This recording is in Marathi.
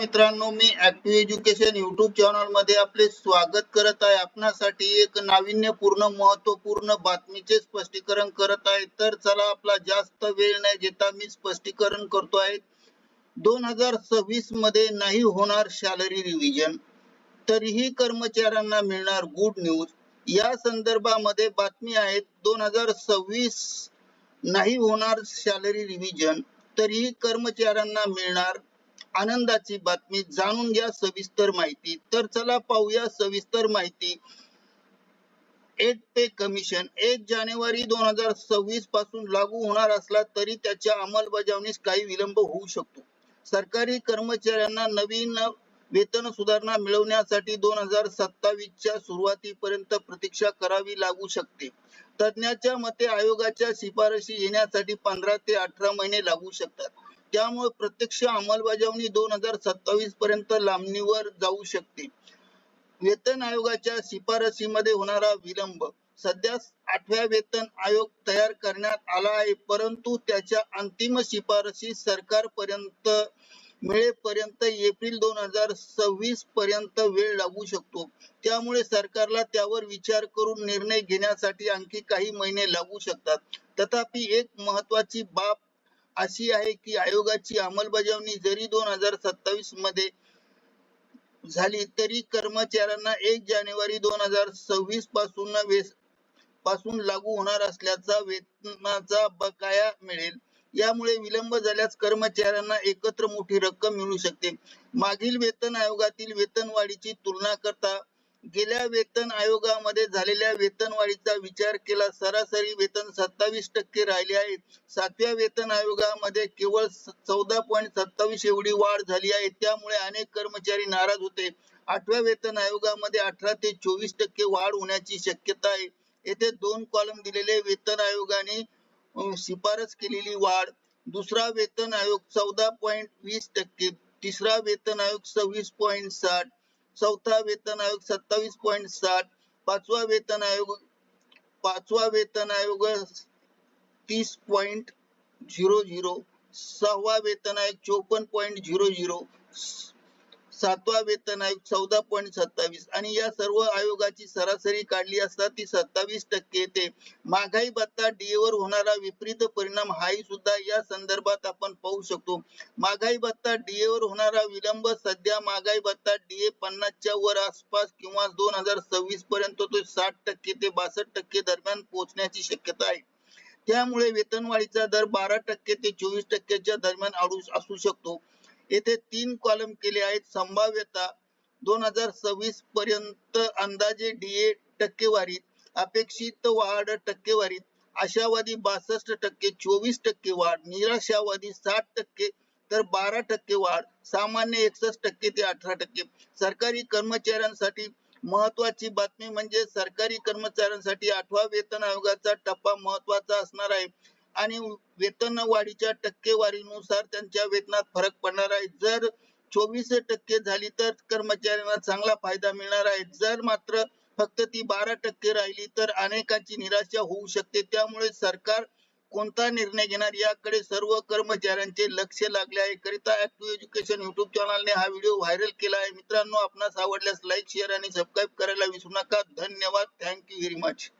मित्रांनो मी ऍक्टिव्ह एज्युकेशन युट्यूब चॅनलमध्ये आपले स्वागत करत आहे. आपणासाठी एक नाविन्यपूर्ण महत्त्वपूर्ण बातमीचे स्पष्टीकरण करत आहे. तर चला आपला जास्त वेळ न घेता मी स्पष्टीकरण करतो आहे. दोन हजार सव्वीसमध्ये नाही होणार सॅलरी रिव्हिजन तरीही कर्मचाऱ्यांना मिळणार गुड न्यूज या संदर्भामध्ये बातमी आहेत दोन हजार सव्वीस नाही होणार सॅलरी रिव्हिजन तरीही कर्मचाऱ्यांना मिळणार आनंदाची बातमी जाणून घ्या सविस्तर माहिती. तर चला पाहूया सविस्तर माहिती. एट पे कमिशन एक जानेवारी दोन हजार सव्वीसपासून लागू होणार असला तरी त्याच्या अंमलबजावणीस काही विलंब होऊ शकतो. सरकारी कर्मचाऱ्यांना नवीन वेतन सुधारणा मिळवण्यासाठी दोन हजार सत्तावीसच्या सुरुवातीपर्यंत प्रतीक्षा करावी लागू शकते. तज्ञाच्या मते आयोगाच्या शिफारशी येण्यासाठी पंधरा ते अठरा महिने लागू शकतात. त्यामुळे प्रत्यक्ष अंमलबजावणी दोन हजार सत्तावीस पर्यंत लांबणीवर जाऊ शकते. वेतन आयोगाच्या शिफारशीमध्ये होणारा विलंब. सध्या आठव्या वेतन आयोग तयार करण्यात आला आहे परंतु त्याच्या अंतिम शिफारसी सरकारपर्यंत मिळेपर्यंत एप्रिल दोन हजार सव्वीस पर्यंत वेळ लागू शकतो. त्यामुळे सरकारला त्यावर विचार करून निर्णय घेण्यासाठी आणखी काही महिने लागू शकतात. तथापि एक महत्वाची बाब अशी आहे की आयोगाची अंमलबजावणी जरी दोन हजार सत्तावीसमध्ये झाली तरी कर्मचाऱ्यांना एक जानेवारी दोन हजार सव्वीसपासून पासून लागू होणार असल्याचा वेतनाचा बकाया मिळेल. यामुळे विलंब झाल्यास कर्मचाऱ्यांना एकत्र मोठी रक्कम मिळू शकते. मागील वेतन आयोगातील वेतनवाढीची तुलना करता गेल्या वेतन आयोगामध्ये झालेल्या वेतनवाढीचा विचार केला सरासरी वेतन सत्तावीस टक्के राहिले आहे. सातव्या वेतन आयोगामध्ये केवळ चौदा पॉईंट सत्तावीस एवढी वाढ झाली आहे. त्यामुळे अनेक कर्मचारी नाराज होते. आठव्या वेतन आयोगामध्ये अठरा ते चोवीस टक्के वाढ होण्याची शक्यता आहे. येथे दोन कॉलम दिलेले वेतन आयोगाने शिफारस केलेली वाढ. दुसरा वेतन आयोग चौदा पॉईंट वीस टक्के तिसरा वेतन आयोग सव्वीस पॉईंट साठ चौथा वेतन आयोग सत्तावीस पॉईंट साठ पाचवा वेतन आयोग पाचवा वेतन आयोग तीस पॉईंट झिरो झिरो सहावा वेतन आयोग चोपन्न पॉईंट झिरो झिरो सातवा वेतन आयोग चौदा पॉईंट सत्तावीस आणि या सर्व आयोगाची सरासरी काढली असता ती सत्तावीस टक्के येते. महागाई भत्ता डीएवर होणारा विपरीत परिणाम हाही सुद्धा या संदर्भात आपण पाहू शकतो. महागाई भत्ता डीएवर होणारा विलंब सध्या महागाई भत्ता डीए पन्नासच्या वर आसपास किंवा दोन हजार सव्वीस पर्यंत तो साठ टक्के ते बासष्ट टक्के दरम्यान पोहोचण्याची शक्यता आहे. त्यामुळे वेतनवाढीचा दर बारा टक्के ते चोवीस टक्क्याच्या दरम्यान असू शकतो. येथे तीन कॉलम केले आहेत. संभाव्यता दोन हजार सव्वीस पर्यंत अंदाजे डीए टक्केवारीत अपेक्षित वाढ टक्केवारीत आशावादी बासष्ट टक्के चोवीस टक्के वाढ निराशावादी साठ टक्के तर बारा टक्के वाढ सामान्य एकसष्ट टक्के ते अठरा टक्के. सरकारी कर्मचाऱ्यांसाठी महत्वाची बातमी म्हणजे सरकारी कर्मचाऱ्यांसाठी आठवा वेतन आयोगाचा टप्पा महत्त्वाचा असणार आहे. आणि वेतन वाढीच्या टक्केवारीनुसार त्यांच्या वेतनात फरक पडणार आहे. जर चोवीस टक्के झाली तर कर्मचाऱ्यांना चांगला फायदा मिळणार आहे. जर मात्र फक्त ती बारा टक्के राहिली तर अनेकांची निराशा होऊ शकते. त्यामुळे सरकार कोणता निर्णय घेणार याकडे सर्व कर्मचाऱ्यांचे लक्ष लागले आहे. करिता ऍक्टिव्ह एज्युकेशन युट्यूब चॅनलने हा व्हिडिओ व्हायरल केला आहे. मित्रांनो आपणास आवडल्यास लाईक शेअर आणि सबस्क्राईब करायला विसरू नका. धन्यवाद. Thank you very much